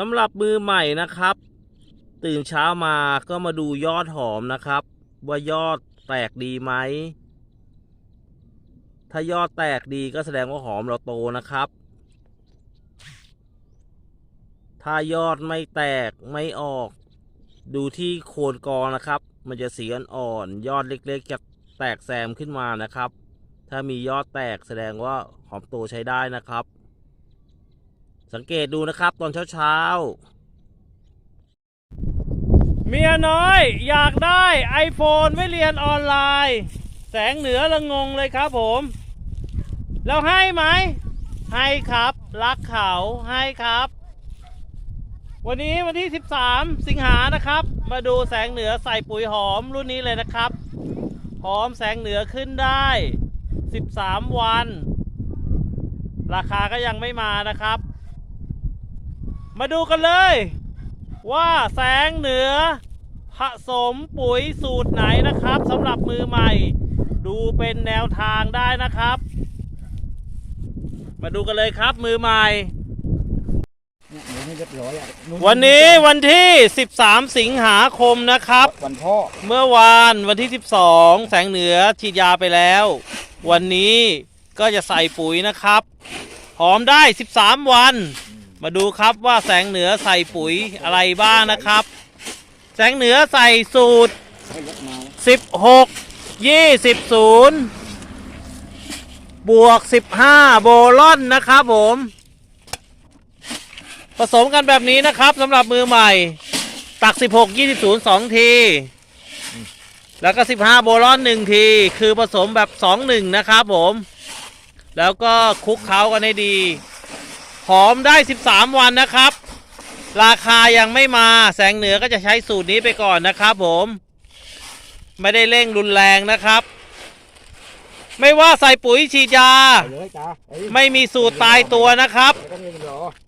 สำหรับมือใหม่นะครับ ตื่นเช้ามาก็มาดูยอดหอมนะครับ ว่ายอดแตกดีไหม ถ้ายอดแตกดีก็แสดงว่าหอมเราโตนะครับ ถ้ายอดไม่แตกไม่ออก ดูที่โคนกอนะครับ มันจะสีอ่อนๆยอดเล็กๆจะแตกแซมขึ้นมานะครับ ถ้ามียอดแตกแสดงว่าหอมโตใช้ได้นะครับ สังเกตดูนะครับตอนเช้าๆ เมียน้อยอยากได้ iPhone ไว้เรียนออนไลน์ แสงเหนือละงงเลยครับผม แล้วให้ไหม ให้ครับ รักเขาให้ครับ วันนี้วันที่ 13 สิงหานะครับ มาดูแสงเหนือใส่ปุ๋ยหอมรุ่นนี้เลยนะครับหอมแสงเหนือขึ้นได้ 13 วัน ราคาก็ยังไม่มานะครับ มาดูกันเลย ว่าแสงเหนือ ผสมปุ๋ยสูตรไหนนะครับสำหรับมือใหม่ ดูเป็นแนวทางได้นะครับ มาดูกันเลยครับมือใหม่ เนี่ยเดี๋ยวให้เรียบร้อยอะวันนี้วันที่ 13 สิงหาคมนะครับ วันพ่อเมื่อวานวันที่ 12 แสงเหนือฉีดยาไปแล้ว วันนี้ก็จะใส่ปุ๋ยนะครับ หอมได้ 13 วัน มาดูครับว่าแสงเหนือใส่ปุ๋ยอะไรบ้างนะครับ แสงเหนือใส่สูตรให้รถมา16 20 0 บวก 15 โบลอนนะครับผม ผสมกันแบบนี้นะครับสำหรับมือใหม่ ตัก 16 20 0 2 ที แล้วก็ 15 โบลอน 1 ที คือผสมแบบ 2 1 นะครับผม แล้วก็คลุกเคล้ากันให้ดี หอมได้ 13 วันนะครับ ราคายังไม่มาแสงเหนือก็จะใช้สูตรนี้ไปก่อนนะครับผม ไม่ได้เร่งรุนแรงนะครับ ไม่ว่าใส่ปุ๋ยฉีดยาไปเลยจ้าเอ้ยไม่มีสูตรตายตัวนะครับ แล้วก็นี่เลย